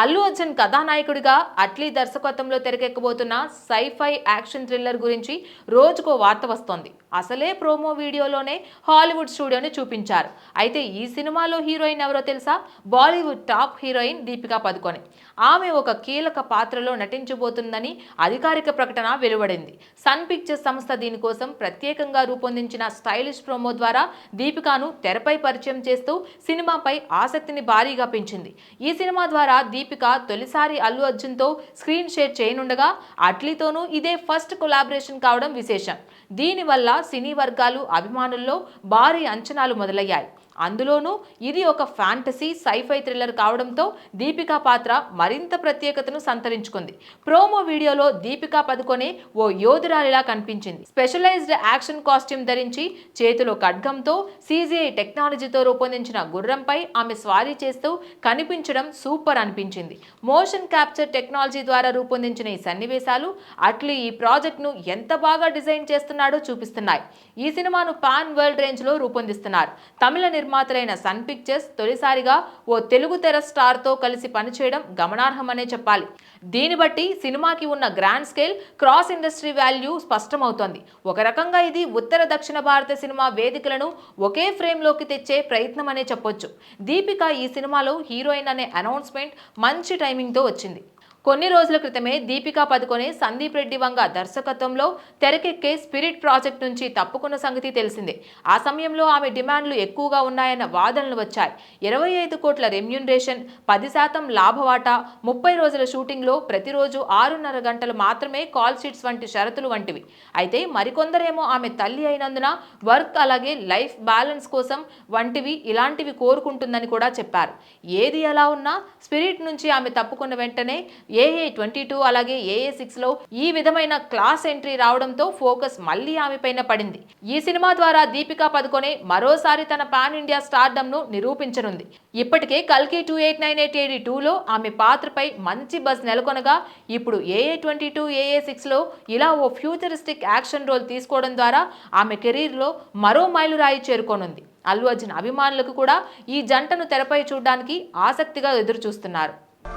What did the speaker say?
అల్లు అర్జున్ కథానాయకుడిగా అట్లీ దర్శకత్వంలో తెరకెక్కబోతున్న sci-fi action thriller గురించి రోజుకో వార్త వస్తోంది. అసలే ప్రోమో వీడియోలోనే హాలీవుడ్ స్టూడియోని చూపించారు. అయితే ఈ సినిమాలో హీరోయిన్ ఎవరో తెలుసా? Bollywood top heroine Deepika Padukone. ఆమె ఒక కీలక పాత్రలో నటించబోతుందని అధికారిక ప్రకటన వెలువడింది. సన్ పిక్చర్స్ సంస్థ దీనికోసం ప్రత్యేకంగా రూపొందించిన స్టైలిష్ ప్రోమో ద్వారా దీపికాను తెరపై పరిచయం చేస్తూ సినిమాపై ఆసక్తిని భారీగా పెంచింది. ఈ సినిమా ద్వారా దీపిక తొలిసారి అల్లు అర్జున్తో స్క్రీన్ షేర్ చేయనుండగా అట్లీతోనూ ఇదే ఫస్ట్ కొలాబరేషన్ కావడం విశేషం. దీనివల్ల సినీ వర్గాలు అభిమానుల్లో భారీ అంచనాలు మొదలయ్యాయి. అందులోనూ ఇది ఒక ఫ్యాంటసీ సైఫై థ్రిల్లర్ కావడంతో దీపికా పాత్ర మరింత ప్రత్యేకతను సంతరించుకుంది. ప్రోమో వీడియోలో దీపికా పదుకొనే ఓ యోధురాలిలా కనిపించింది. స్పెషలైజ్డ్ యాక్షన్ కాస్ట్యూమ్ ధరించి చేతిలో ఖడ్గంతో సీజీఐ టెక్నాలజీతో రూపొందించిన గుర్రంపై ఆమె స్వారీ చేస్తూ కనిపించడం సూపర్ అనిపించింది. మోషన్ క్యాప్చర్ టెక్నాలజీ ద్వారా రూపొందించిన ఈ సన్నివేశాలు అట్లీ ఈ ప్రాజెక్ట్ను ఎంత బాగా డిజైన్ చేస్తున్నాడో చూపిస్తున్నాయి. ఈ సినిమాను పాన్ వరల్డ్ రేంజ్లో రూపొందిస్తున్నారు. తమిళ నిర్మాతలైన సన్ పిక్చర్స్ తొలిసారిగా ఓ తెలుగు తెర స్టార్తో కలిసి పనిచేయడం గమనార్హమనే చెప్పాలి. దీన్ని బట్టి సినిమాకి ఉన్న grand scale cross industry value స్పష్టమవుతోంది. ఒక రకంగా ఇది ఉత్తర దక్షిణ భారత సినిమా వేదికలను ఒకే ఫ్రేమ్లోకి తెచ్చే ప్రయత్నం అనే చెప్పొచ్చు. దీపిక ఈ సినిమాలో హీరోయిన్ అనే అనౌన్స్మెంట్ మంచి టైమింగ్తో వచ్చింది. కొన్ని రోజుల క్రితమే దీపికా పదుకొనే సందీప్ రెడ్డి వంగ దర్శకత్వంలో తెరకెక్కే స్పిరిట్ ప్రాజెక్ట్ నుంచి తప్పుకున్న సంగతి తెలిసిందే. ఆ సమయంలో ఆమె డిమాండ్లు ఎక్కువగా ఉన్నాయన్న వాదనలు వచ్చాయి. ఇరవై ఐదు కోట్ల రెమ్యూనరేషన్ పది శాతం లాభవాటా ముప్పై రోజుల షూటింగ్లో ప్రతిరోజు ఆరున్నర గంటలు మాత్రమే కాల్ షీట్స్ వంటి షరతులు వంటివి. అయితే మరికొందరేమో ఆమె తల్లి అయినందున వర్క్ అలాగే లైఫ్ బ్యాలెన్స్ కోసం వంటివి ఇలాంటివి కోరుకుంటుందని కూడా చెప్పారు. ఏది ఎలా ఉన్నా స్పిరిట్ నుంచి ఆమె తప్పుకున్న వెంటనే ఏఏ ట్వంటీ టూ అలాగే ఏఏ సిక్స్లో ఈ విధమైన క్లాస్ ఎంట్రీ రావడంతో ఫోకస్ మళ్ళీ ఆమె పైన పడింది. ఈ సినిమా ద్వారా దీపికా పదుకొనే మరోసారి తన పాన్ ఇండియా స్టార్డమ్ను నిరూపించనుంది. ఇప్పటికే కల్కి two eight nine eight AD టూలో ఆమె పాత్రపై మంచి బస్ నెలకొనగా ఇప్పుడు ఏఏ ట్వంటీ టూ ఏఏ సిక్స్లో ఇలా ఓ ఫ్యూచరిస్టిక్ యాక్షన్ రోల్ తీసుకోవడం ద్వారా ఆమె కెరీర్లో మరో మైలురాయి చేరుకోనుంది. అల్లు అర్జున్ అభిమానులకు కూడా ఈ జంటను తెరపై చూడడానికి ఆసక్తిగా ఎదురుచూస్తున్నారు.